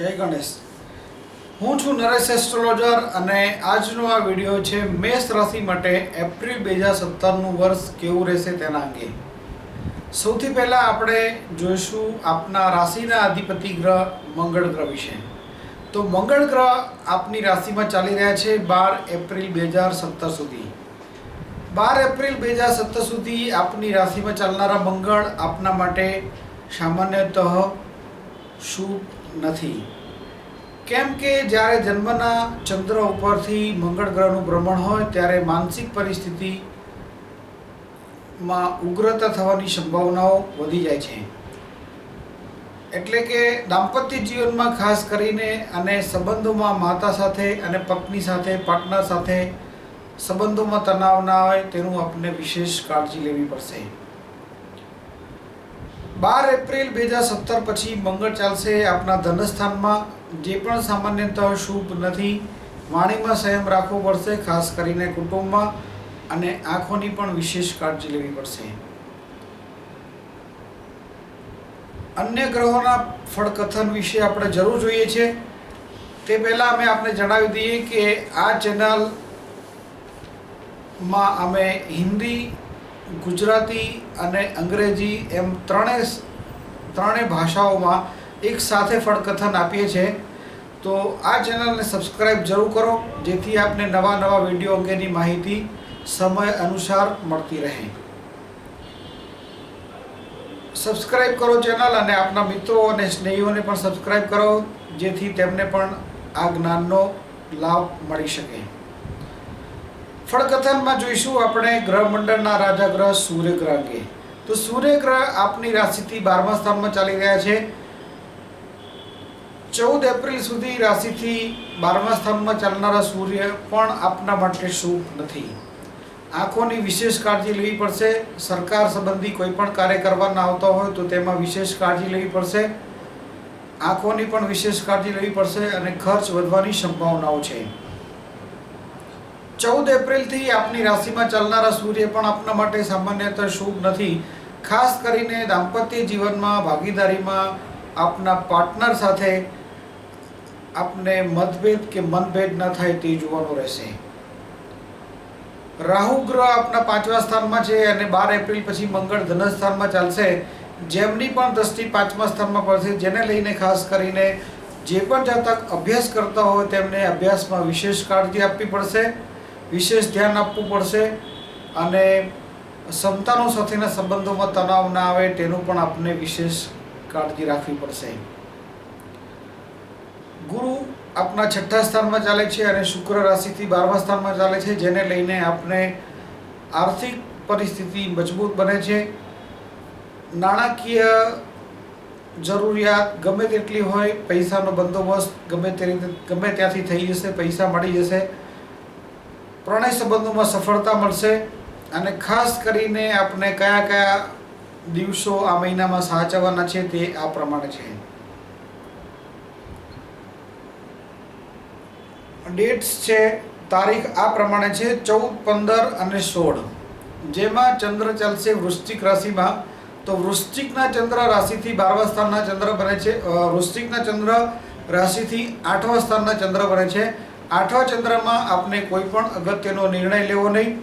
જય ગણેશ. હું છું નરેશ એસ્ટ્રોલોજર અને આજનો આ વીડિયો છે મેષ રાશિ માટે એપ્રિલ બે હજાર સત્તરનું વર્ષ કેવું રહેશે તેના અંગે. સૌથી પહેલાં આપણે જોઈશું આપના રાશિના અધિપતિ ગ્રહ મંગળ ગ્રહ વિશે. તો મંગળ ગ્રહ આપની રાશિમાં ચાલી રહ્યા છે બાર એપ્રિલ બે હજાર સત્તર સુધી. બાર એપ્રિલ બે હજાર સત્તર સુધી આપની રાશિમાં ચાલનારા મંગળ આપના માટે સામાન્યતઃ શુભ નથી. કેમ કે જ્યારે જન્મના ચંદ્ર ઉપરથી મંગળ ગ્રહનું ભ્રમણ હોય, ત્યારે માનસિક પરિસ્થિતિમાં ઉગ્રતા થવાની સંભાવનાઓ વધી જાય છે. એટલે કે દાંપત્ય જીવનમાં ખાસ કરીને અને સંબંધોમાં માતા સાથે અને પત્ની સાથે, પાર્ટનર સાથે સંબંધોમાં તણાવ ના હોય, તેનું આપણે વિશેષ કાળજી લેવી પડશે. બાર એપ્રિલ બે હજાર સત્તર પછી મંગળ ચાલશે આપના ધનસ્થાનમાં. જે પણ સામાન્યતઃ શુભ નથી, વાણીમાં સંયમ રાખવો પડશે, ખાસ કરીને કુટુંબમાં, અને આંખોની પણ વિશેષ કાળજી લેવી પડશે. અન્ય ગ્રહોના ફળકથન વિશે આપણે જરૂર જોઈએ છે. તે પહેલાં અમે આપને જણાવી દઈએ કે આ ચેનલમાં અમે હિન્દી ગુજરાતી અને અંગ્રેજી એમ ત્રણેય ત્રણેય ભાષાઓમાં એક સાથે ફળકથન આપીએ છીએ તો આ ચેનલને સબસ્ક્રાઈબ જરૂર કરો, જેથી આપને નવા નવા વીડિયો અંગેની માહિતી સમય અનુસાર મળતી રહે. સબસ્ક્રાઈબ કરો ચેનલ અને આપના મિત્રો અને સ્નેહીઓને પણ સબસ્ક્રાઈબ કરો, જેથી તેમને પણ આ જ્ઞાનનો લાભ મળી શકે. ફળકથનમાં જોઈશું આપણે ગ્રહ મંડળના રાજા ગ્રહ સૂર્ય ગ્રહ અંગે તો સૂર્ય ગ્રહ આપની રાશિથી બારમા સ્થાનમાં ચાલી રહ્યા છે. ચૌદ એપ્રિલ સુધી રાશિથી બારમા સ્થાનમાં ચાલનારા સૂર્ય પણ આપના માટે શુભ નથી. આંખોની વિશેષ કાળજી લેવી પડશે. સરકાર સંબંધી કોઈ પણ કાર્ય કરવાના આવતા હોય તો તેમાં વિશેષ કાળજી લેવી પડશે. આંખોની પણ વિશેષ કાળજી લેવી પડશે અને ખર્ચ વધવાની સંભાવનાઓ છે. ચૌદ એપ્રિલથી આપની રાશિમાં ચાલનારા સૂર્ય પણ આપના માટે સામાન્યતઃ શુભ નથી. ખાસ કરીને દાંપત્ય જીવનમાં, ભાગીદારીમાં આપના પાર્ટનર સાથે આપને મતભેદ કે મનભેદ ન થાય તે જોવાનું રહેશે. રાહુ ગ્રહ આપના પાંચમા સ્થાનમાં છે અને બાર એપ્રિલ પછી મંગળ ધન સ્થાનમાં ચાલશે. જેમની પણ દ્રષ્ટિ પાંચમા સ્થાનમાં પડશે, જેને લઈને ખાસ કરીને જે પણ જાતક અભ્યાસ કરતા હોય તેમને અભ્યાસમાં વિશેષ કાળજી આપવી પડશે. વિશેષ ધ્યાન આપવું પડશે અને સંતાનો સાથેના સંબંધોમાં તણાવ ના આવે તેનું પણ આપને વિશેષ કાળજી રાખવી પડશે. ગુરુ આપના છઠ્ઠા સ્થાનમાં ચાલે છે અને શુક્ર રાશિથી બારમા સ્થાનમાં ચાલે છે, જેને લઈને આપને આર્થિક પરિસ્થિતિ મજબૂત બને છે. નાણાકીય જરૂરિયાત ગમે તેટલી હોય, પૈસાનો બંદોબસ્ત ગમે તે રીતે, ગમે ત્યાંથી થઈ જશે, પૈસા મળી જશે. પ્રણય સંબંધોમાં સફળતા મળશે અને ખાસ કરીને આપણે કયા કયા દિવસો આ મહિનામાં સાચવવાના છે તે આ પ્રમાણે છે. ડેટ્સ છે, તારીખ આ પ્રમાણે છે, ચૌદ, પંદર અને સોળ. જેમાં ચંદ્ર ચાલશે વૃશ્ચિક રાશિમાં. તો વૃશ્ચિકના ચંદ્ર રાશિથી બારમા સ્થાનના ચંદ્ર બને છે વૃશ્ચિકના ચંદ્ર રાશિથી આઠમા સ્થાનના ચંદ્ર બને છે. આઠમા ચંદ્રમાં આપને કોઈ પણ અગત્યનો નિર્ણય લેવો નહીં.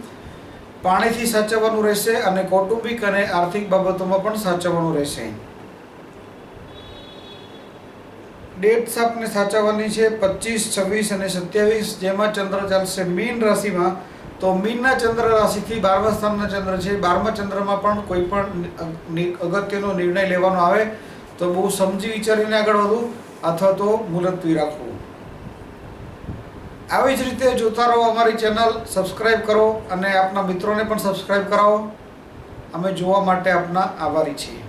પાણીથી સાચવવાનું રહેશે અને કૌટુંબિક અને આર્થિક બાબતોમાં પણ સાચવવાનું રહેશે. ડેટ્સ આપને સાચવવાની છે પચીસ છવ્વીસ અને સત્યાવીસ, જેમાં ચંદ્ર ચાલશે મીન રાશિમાં. તો મીનના ચંદ્ર રાશિથી બારમા સ્થાનના ચંદ્ર છે. બારમા ચંદ્રમાં પણ કોઈ પણ અગત્યનો નિર્ણય લેવાનો આવે તો બહુ સમજી વિચારીને આગળ વધવું અથવા તો મુલતવી રાખવું. આવી જ રીતે જોતા રહો અમારી ચેનલ સબસ્ક્રાઈબ કરો અને આપના મિત્રોને પણ સબસ્ક્રાઈબ કરાવો. અમે જોવા માટે આપના આભારી છીએ.